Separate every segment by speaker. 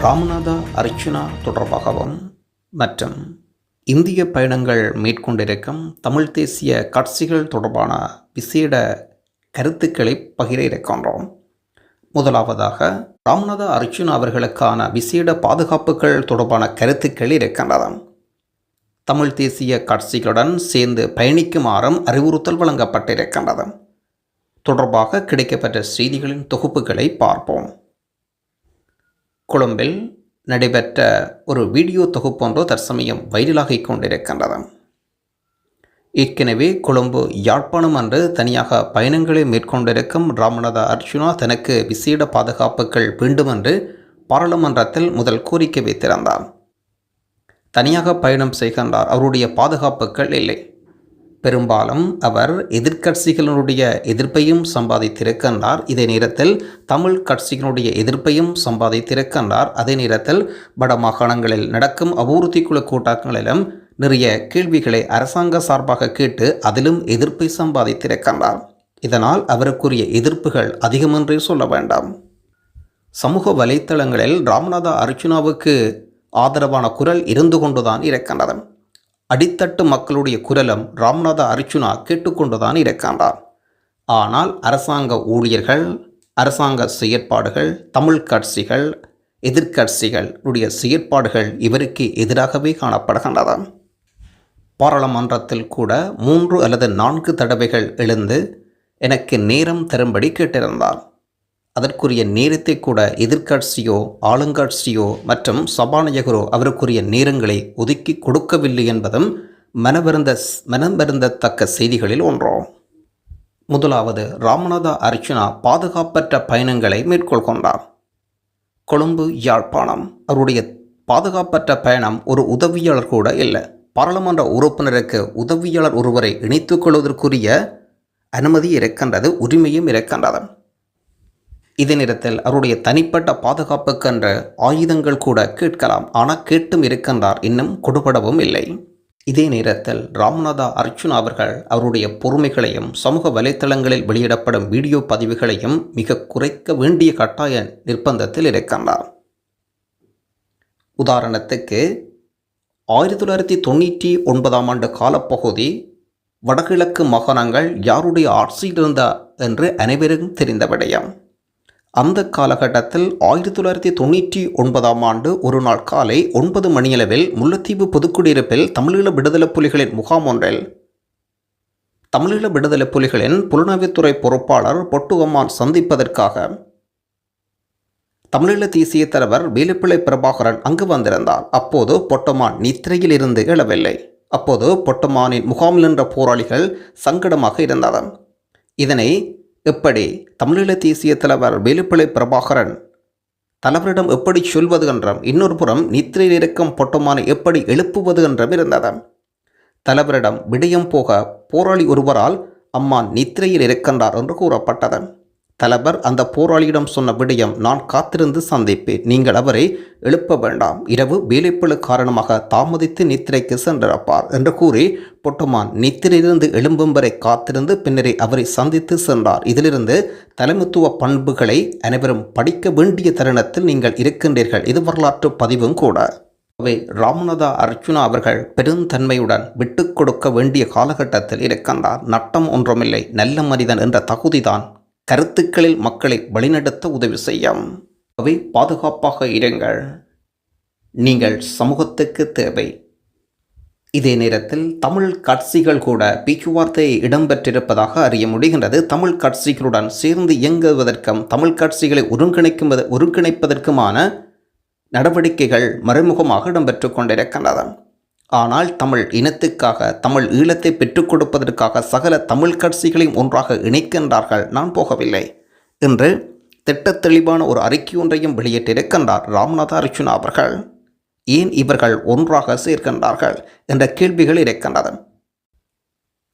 Speaker 1: ராமநாதா அர்ச்சுனா தொடர்பாகவும் மற்றும் இந்திய பயணங்கள் மேற்கொண்டிருக்கும் தமிழ் தேசிய கட்சிகள் தொடர்பான விசேட கருத்துக்களை பகிர இருக்கின்றோம். முதலாவதாக ராமநாத அர்ச்சுனா அவர்களுக்கான விசேட பாதுகாப்புகள் தொடர்பான கருத்துக்கள் இருக்கின்றன. தமிழ் தேசிய கட்சிகளுடன் சேர்ந்து பயணிக்குமாறும் அறிவுறுத்தல் வழங்கப்பட்டிருக்கின்றது தொடர்பாக கிடைக்கப்பெற்ற செய்திகளின் தொகுப்புகளை பார்ப்போம். கொழும்பில் நடைபெற்ற ஒரு வீடியோ தொகுப்பொன்று தற்சமயம் வைரலாகிக் கொண்டிருக்கின்றது ஏற்கனவே கொழும்பு யாழ்ப்பாணம் அன்று தனியாக பயணங்களை மேற்கொண்டிருக்கும் ராமநாத அர்ஜுனா தனக்கு விசேட பாதுகாப்புகள் வேண்டுமென்று பாராளுமன்றத்தில் முதல் கோரிக்கை வைத்திருந்தார். தனியாக பயணம் செய்கின்றார். அவருடைய பாதுகாப்புகள் இல்லை. பெரும்பாலும் அவர் எதிர்கட்சிகளினுடைய எதிர்ப்பையும் சம்பாதித்திருக்கின்றார். இதே நேரத்தில் தமிழ் கட்சிகளுடைய எதிர்ப்பையும் சம்பாதித்திருக்கின்றார். அதே நேரத்தில் வட மாகாணங்களில் நடக்கும் அபிவிருத்தி குழு கூட்டங்களிலும் நிறைய கேள்விகளை அரசாங்க சார்பாக கேட்டு அதிலும் எதிர்ப்பை சம்பாதித்திருக்கின்றார். இதனால் அவருக்குரிய எதிர்ப்புகள் அதிகமென்றே சொல்ல வேண்டாம். சமூக வலைத்தளங்களில் ராமநாத அர்ஜுனாவுக்கு ஆதரவான குரல் இருந்து கொண்டுதான் இருக்கின்றது. அடித்தட்டு மக்களுடைய குரலம் ராம்நாத அர்ச்சுனா கேட்டுக்கொண்டுதான் இருக்கின்றார் ஆனால் அரசாங்க ஊழியர்கள் அரசாங்க செயற்பாடுகள் தமிழ் கட்சிகள் எதிர்கட்சிகளுடைய செயற்பாடுகள் இவருக்கு எதிராகவே காணப்படுகின்றன. பாராளுமன்றத்தில் கூட மூன்று அல்லது நான்கு தடவைகள் எழுந்து எனக்கு நேரம் தரும்படி கேட்டிருந்தார். அதற்குரிய நேரத்தை கூட எதிர்கட்சியோ ஆளுங்கட்சியோ மற்றும் சபாநாயகரோ அவருக்குரிய நேரங்களை ஒதுக்கி கொடுக்கவில்லை என்பதும் மனவருந்த மனவருந்தத்தக்க செய்திகளில் ஒன்றும். முதலாவது ராமநாத அர்ச்சுனா பாதுகாப்பற்ற பயணங்களை மேற்கொள்கின்றார் கொழும்பு யாழ்ப்பாணம். அவருடைய பாதுகாப்பற்ற பயணம் ஒரு உதவியாளர் கூட இல்லை. பாராளுமன்ற உறுப்பினருக்கு உதவியாளர் ஒருவரை இணைத்துக் கொள்வதற்குரிய அனுமதி இருக்கின்றது உரிமையும் இருக்கின்றது. இதே நேரத்தில் அவருடைய தனிப்பட்ட பாதுகாப்புக்கென்ற ஆயுதங்கள் கூட கேட்கலாம். ஆனால் கேட்டும் இருக்கின்றார். இன்னும் கொடுபடவும் இல்லை. இதே நேரத்தில் ராம்நாதா அர்ஜுன் அவர்கள் அவருடைய பொறுமைகளையும் சமூக வலைத்தளங்களில் வெளியிடப்படும் வீடியோ பதிவுகளையும் மிக குறைக்க வேண்டிய கட்டாய நிர்பந்தத்தில் இருக்கின்றார். உதாரணத்துக்கு ஆயிரத்தி தொள்ளாயிரத்தி தொண்ணூற்றி ஒன்பதாம் ஆண்டு காலப்பகுதி வடகிழக்கு மாகாணங்கள் யாருடைய ஆட்சியில் இருந்தா என்று அனைவரும் தெரிந்த விடயம். அந்த காலகட்டத்தில் ஆயிரத்தி தொள்ளாயிரத்தி தொண்ணூற்றி ஒன்பதாம் ஆண்டு ஒரு நாள் காலை ஒன்பது மணியளவில் முல்லைத்தீவு பொதுக்குடியிருப்பில் தமிழீழ விடுதலை புலிகளின் முகாம் ஒன்றில் தமிழீழ விடுதலை புலிகளின் புலனாய்வுத்துறை பொறுப்பாளர் பொட்டுவம்மான் சந்திப்பதற்காக தமிழீழ தேசிய தலைவர் வேலுப்பிள்ளை பிரபாகரன் அங்கு வந்திருந்தார். அப்போது பொட்டமான் நித்திரையில் இருந்து எழவில்லை. அப்போது பொட்டமானின் முகாமில் நின்ற போராளிகள் சங்கடமாக இருந்தனர். இதனை எப்படி தமிழீழ தேசிய தலைவர் வேலுப்பிள்ளை பிரபாகரன் தலைவரிடம் எப்படி சொல்வது என்றும் இன்னொரு புறம் நித்திரையில் இருக்கும் பொட்டமானை எப்படி எழுப்புவது என்றும் இருந்தது. தலைவரிடம் விடயம் போக போராளி ஒருவரால் அம்மா நித்திரையில் இருக்கின்றார் என்று கூறப்பட்டது. தலைவர் அந்த போராளியிடம் சொன்ன விடயம் நான் காத்திருந்து சந்திப்பேன். நீங்கள் அவரை எழுப்ப வேண்டாம். இரவு வேலைப்பழு காரணமாக தாமதித்து நித்திரைக்கு சென்றிருப்பார் என்று கூறி பொட்டமான் நித்திரையிலிருந்து எழும்பும் வரை காத்திருந்து பின்னரே அவரை சந்தித்து சென்றார். இதிலிருந்து தலைமைத்துவ பண்புகளை அனைவரும் படிக்க வேண்டிய தருணத்தில் நீங்கள் இருக்கின்றீர்கள். இது வரலாற்று பதிவும் கூட. அவை ராமநாதா அர்ச்சுனா அவர்கள் பெருந்தன்மையுடன் விட்டு கொடுக்க வேண்டிய காலகட்டத்தில் இருக்கின்றார். நட்டம் ஒன்றுமில்லை. நல்ல மனிதன் என்ற தகுதிதான் கருத்துக்களில் மக்களை வழிநடத்த உதவி செய்யும். அவை பாதுகாப்பாக இருங்கள். நீங்கள் சமூகத்துக்கு தேவை. இதே நேரத்தில் தமிழ் கட்சிகள் கூட பேச்சுவார்த்தை இடம்பெற்றிருப்பதாக அறிய முடிகின்றது. தமிழ் கட்சிகளுடன் சேர்ந்து இயங்குவதற்கும் தமிழ் கட்சிகளை ஒருங்கிணைக்கும் ஒருங்கிணைப்பதற்குமான நடவடிக்கைகள் மறைமுகமாக இடம்பெற்று கொண்டிருக்கின்றன. ஆனால் தமிழ் இனத்துக்காக தமிழ் ஈழத்தை பெற்றுக் கொடுப்பதற்காக சகல தமிழ் கட்சிகளையும் ஒன்றாக இணைக்கின்றார்கள். நான் போகவில்லை. என்று திட்டத் தெளிவான ஒரு அறிக்கை ஒன்றையும் வெளியிட்டிருக்கின்றார் ராம்நாத அர்ஜுனா அவர்கள். ஏன் இவர்கள் ஒன்றாக சேர்க்கின்றார்கள் என்ற கேள்விகள் இருக்கின்றது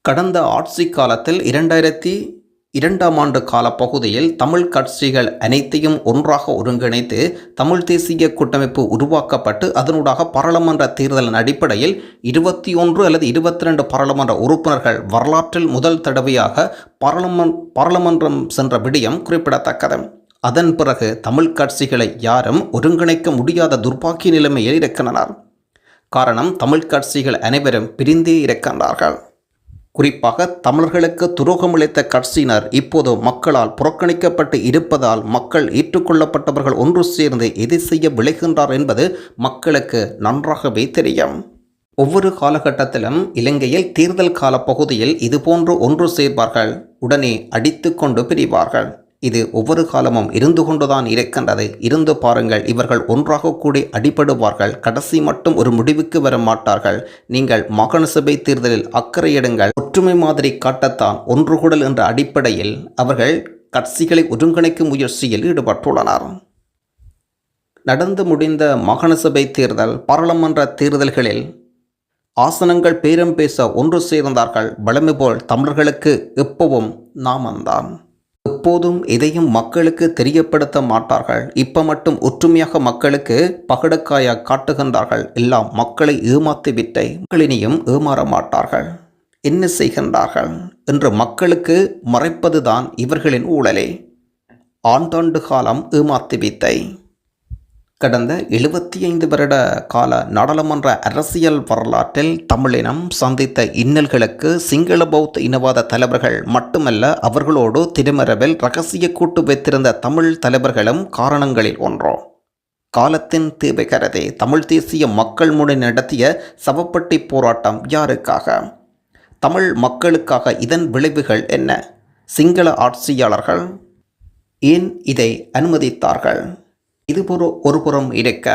Speaker 1: கடந்த ஆட்சி காலத்தில் இரண்டாயிரத்தி இரண்டாம் ஆண்டு கால பகுதியில் தமிழ் கட்சிகள் அனைத்தையும் ஒன்றாக ஒருங்கிணைத்து தமிழ் தேசிய கூட்டமைப்பு உருவாக்கப்பட்டு அதனூடாக பாராளுமன்ற தேர்தலின் அடிப்படையில் இருபத்தி ஒன்று அல்லது இருபத்தி ரெண்டு பாராளுமன்ற உறுப்பினர்கள் வரலாற்றில் முதல் தடவையாக பாராளுமன் பாராளுமன்றம் சென்ற விடயம் குறிப்பிடத்தக்கது. அதன் பிறகு தமிழ் கட்சிகளை யாரும் ஒருங்கிணைக்க முடியாத துர்பாக்கிய நிலைமையில் இருக்கின்றனர். காரணம் தமிழ் கட்சிகள் அனைவரும் பிரிந்தே இருக்கின்றார்கள். குறிப்பாக தமிழர்களுக்கு துரோகம் இழைத்த கட்சியினர் இப்போது மக்களால் புறக்கணிக்கப்பட்டு இருப்பதால் மக்கள் ஏற்றுக்கொள்ளப்பட்டவர்கள் ஒன்று சேர்ந்து எதை செய்ய விளைகின்றார் என்பது மக்களுக்கு நன்றாகவே தெரியும். ஒவ்வொரு காலகட்டத்திலும் இலங்கையில் தேர்தல் கால பகுதியில் இதுபோன்று ஒன்று சேர்வார்கள். உடனே அடித்து கொண்டு பிரிவார்கள். இது ஒவ்வொரு காலமும் இருந்து கொண்டுதான் இருக்கின்றது இருந்து பாருங்கள். இவர்கள் ஒன்றாக கூடி அடிபடுவார்கள். கடைசி மட்டும் ஒரு முடிவுக்கு வர மாட்டார்கள். நீங்கள் மாகாண சபை தேர்தலில் அக்கறையிடுங்கள் ஒற்றுமை மாதிரி காட்டத்தான் ஒன்று கூடல் என்ற அடிப்படையில் அவர்கள் கட்சிகளை ஒருங்கிணைக்கும் முயற்சியில் ஈடுபட்டுள்ளனர். நடந்து முடிந்த மாகாண சபை தேர்தல் பாராளுமன்ற தேர்தல்களில் ஆசனங்கள் பேரம் பேச ஒன்று சேர்ந்தார்கள். வளமை போல் தமிழர்களுக்கு எப்பவும் நாமந்தான். எப்போதும் எதையும் மக்களுக்கு தெரியப்படுத்த மாட்டார்கள். இப்ப மட்டும் ஒற்றுமையாக மக்களுக்கு பகடக்காய காட்டுகின்றார்கள். எல்லாம் மக்களை ஏமாத்திவிட்டை விட்டை மக்களினியும் ஏமாற மாட்டார்கள். என்ன செய்கின்றார்கள்? என்று மக்களுக்கு மறைப்பதுதான் இவர்களின் ஊழலே. ஆண்டாண்டு காலம் ஏமாத்தி வித்தை கடந்த எழுபத்தி ஐந்து வருட கால நாடாளுமன்ற அரசியல் வரலாற்றில் தமிழினம் சந்தித்த இன்னல்களுக்கு சிங்கள பௌத்த இனவாத தலைவர்கள் மட்டுமல்ல அவர்களோடு திருமரவில் ரகசிய கூட்டு வைத்திருந்த தமிழ் தலைவர்களும் காரணங்களில் ஒன்றோ. காலத்தின் தீவை கருதி தமிழ் தேசிய மக்கள் முடி நடத்திய சவப்பட்டி போராட்டம் யாருக்காக? தமிழ் மக்களுக்காக இதன் விளைவுகள் என்ன? சிங்கள ஆட்சியாளர்கள் ஏன் இதை அனுமதித்தார்கள்? இது ஒரு ஒருபுறம் இருக்க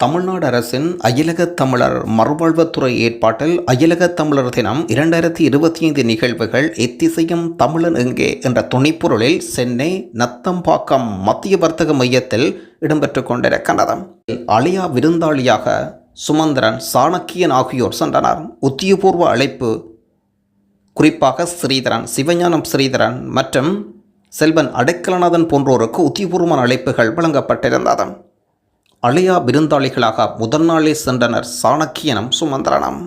Speaker 1: தமிழ்நாடு அரசின் அயலக தமிழர் மறுவாழ்வுத்துறை ஏற்பாட்டில் அயலக தமிழர் தினம் இரண்டாயிரத்தி இருபத்தி ஐந்து நிகழ்வுகள் எத்திசையும் தமிழன் எங்கே என்ற துணைப்பொருளில் சென்னை நத்தம்பாக்கம் மத்திய வர்த்தக மையத்தில் இடம்பெற்று கொண்டிருக்கின்றது. அழியா விருந்தாளியாக சுமந்திரன் சாணக்கியன் ஆகியோர் சென்றனர். உத்தியபூர்வ அழைப்பு குறிப்பாக ஸ்ரீதரன் சிவஞானம் ஸ்ரீதரன் மற்றும் செல்வன் அடைக்கலநாதன் போன்றோருக்கு உத்தியபூர்வமான அழைப்புகள் வழங்கப்பட்டிருந்தது அழியா விருந்தாளிகளாக முதல் நாளே சென்றனர் சாணக்கியனும் சுமந்திரனும்.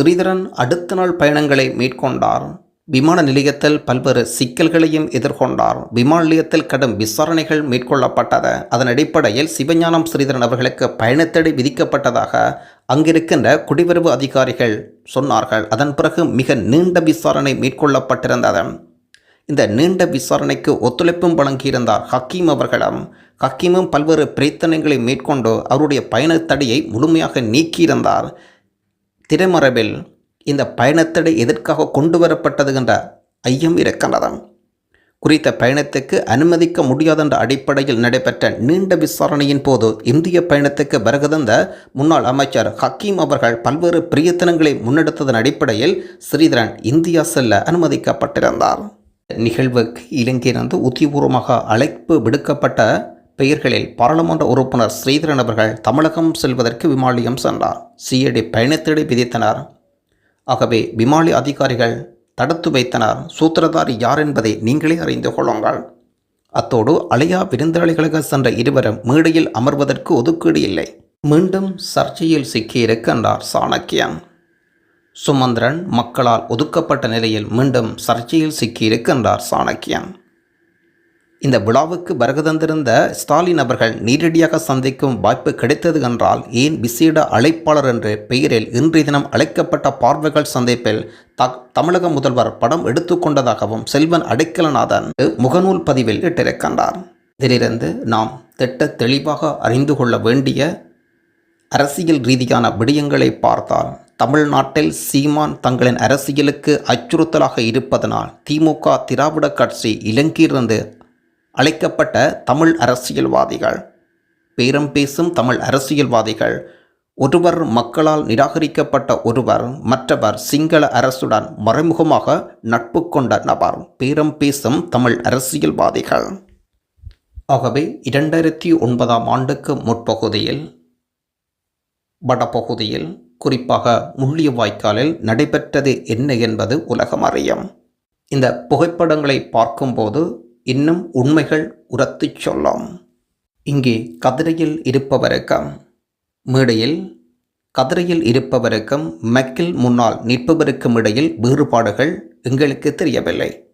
Speaker 1: ஸ்ரீதரன் அடுத்த நாள் பயணங்களை மேற்கொண்டார். விமான நிலையத்தில் பல்வேறு சிக்கல்களையும் எதிர்கொண்டார். விமான நிலையத்தில் கடும் விசாரணைகள் மேற்கொள்ளப்பட்டது. அதன் அடிப்படையில் சிவஞானம் ஸ்ரீதரன் அவர்களுக்கு பயணத்தடை விதிக்கப்பட்டதாக அங்கிருக்கின்ற குடிவரவு அதிகாரிகள் சொன்னார்கள். அதன் பிறகு மிக நீண்ட விசாரணை மேற்கொள்ளப்பட்டிருந்தது. இந்த நீண்ட விசாரணைக்கு ஒத்துழைப்பும் வழங்கியிருந்தார் ஹக்கீம் அவர்களும். ஹக்கீமும் பல்வேறு பிரித்தனைகளை மேற்கொண்டு அவருடைய பயணத்தடையை முழுமையாக நீக்கியிருந்தார். திரைமரபில் இந்த பயணத்தடை எதற்காக கொண்டு வரப்பட்டது என்ற ஐயம் இருக்கின்றது குறித்த பயணத்துக்கு அனுமதிக்க முடியாதென்ற அடிப்படையில் நடைபெற்ற நீண்ட விசாரணையின் போது இந்திய பயணத்துக்கு தந்த முன்னாள் அமைச்சர் ஹக்கீம் அவர்கள் பல்வேறு பிரியத்தனங்களை முன்னெடுத்ததன் அடிப்படையில் ஸ்ரீதரன் இந்தியா செல்ல அனுமதிக்கப்பட்டிருந்தார். நிகழ்வுக்கு இலங்கையிலிருந்து உத்தியபூர்வமாக அழைப்பு விடுக்கப்பட்ட பெயர்களில் பாராளுமன்ற உறுப்பினர் ஸ்ரீதரன் அவர்கள் தமிழகம் செல்வதற்கு விமானியம் சென்றார். சிஐடி பயணத்தடை விதித்தனர். ஆகவே விமானி அதிகாரிகள் தடுத்து வைத்தனர். சூத்திரதாரி யார் என்பதை நீங்களே அறிந்து கொள்ளுங்கள். அத்தோடு அலையா விருந்தாளிகளாக சென்ற இருவரும் மேடையில் அமர்வதற்கு ஒதுக்கீடு இல்லை. மீண்டும் சர்ச்சையில் சிக்கியிருக்கின்றார் சாணக்கியன். சுமந்திரன் மக்களால் ஒதுக்கப்பட்ட நிலையில் மீண்டும் சர்ச்சையில் சிக்கியிருக்கின்றார் சாணக்கியன். இந்த விழாவுக்கு வருகை தந்திருந்த ஸ்டாலின் அவர்கள் நேரடியாக சந்திக்கும் வாய்ப்பு கிடைத்தது என்றால் ஏன் விசேட அழைப்பாளர் என்ற பெயரில் இன்றைய தினம் அழைக்கப்பட்ட பார்வைகள் சந்திப்பில் த தமிழக முதல்வர் படம் எடுத்துக்கொண்டதாகவும் செல்வன் அடைக்கலநாதன் முகநூல் பதிவில் இட்டிருக்கின்றார். இதிலிருந்து நாம் திட்ட தெளிவாக அறிந்து கொள்ள வேண்டிய அரசியல் ரீதியான விடயங்களை பார்த்தால் தமிழ்நாட்டில் சீமான் தங்களின் அரசியலுக்கு அச்சுறுத்தலாக இருப்பதனால் திமுக திராவிட கட்சி இலங்கையிலிருந்து அழைக்கப்பட்ட தமிழ் அரசியல்வாதிகள். பேரம் பேசும் தமிழ் அரசியல்வாதிகள். ஒருவர் மக்களால் நிராகரிக்கப்பட்ட ஒருவர் மற்றவர் சிங்கள அரசுடன் மறைமுகமாக நட்பு கொண்ட நபர். பேரம் பேசும் தமிழ் அரசியல்வாதிகள். ஆகவே இரண்டாயிரத்தி ஒன்பதாம் ஆண்டுக்கு முற்பகுதியில் வடபகுதியில் குறிப்பாக முள்ளியவாய்க்காலில் நடைபெற்றது என்ன என்பது உலகம் அறியும். இந்த புகைப்படங்களை பார்க்கும்போது இன்னும் உண்மைகள் உரத்துச் சொல்லும். இங்கே கதிரையில் இருப்பவருக்கும் மேடையில் கதிரையில் இருப்பவருக்கும் மெக்கில் முன்னால் நிற்பவருக்கும் இடையில் வேறுபாடுகள் எங்களுக்கு தெரியவில்லை.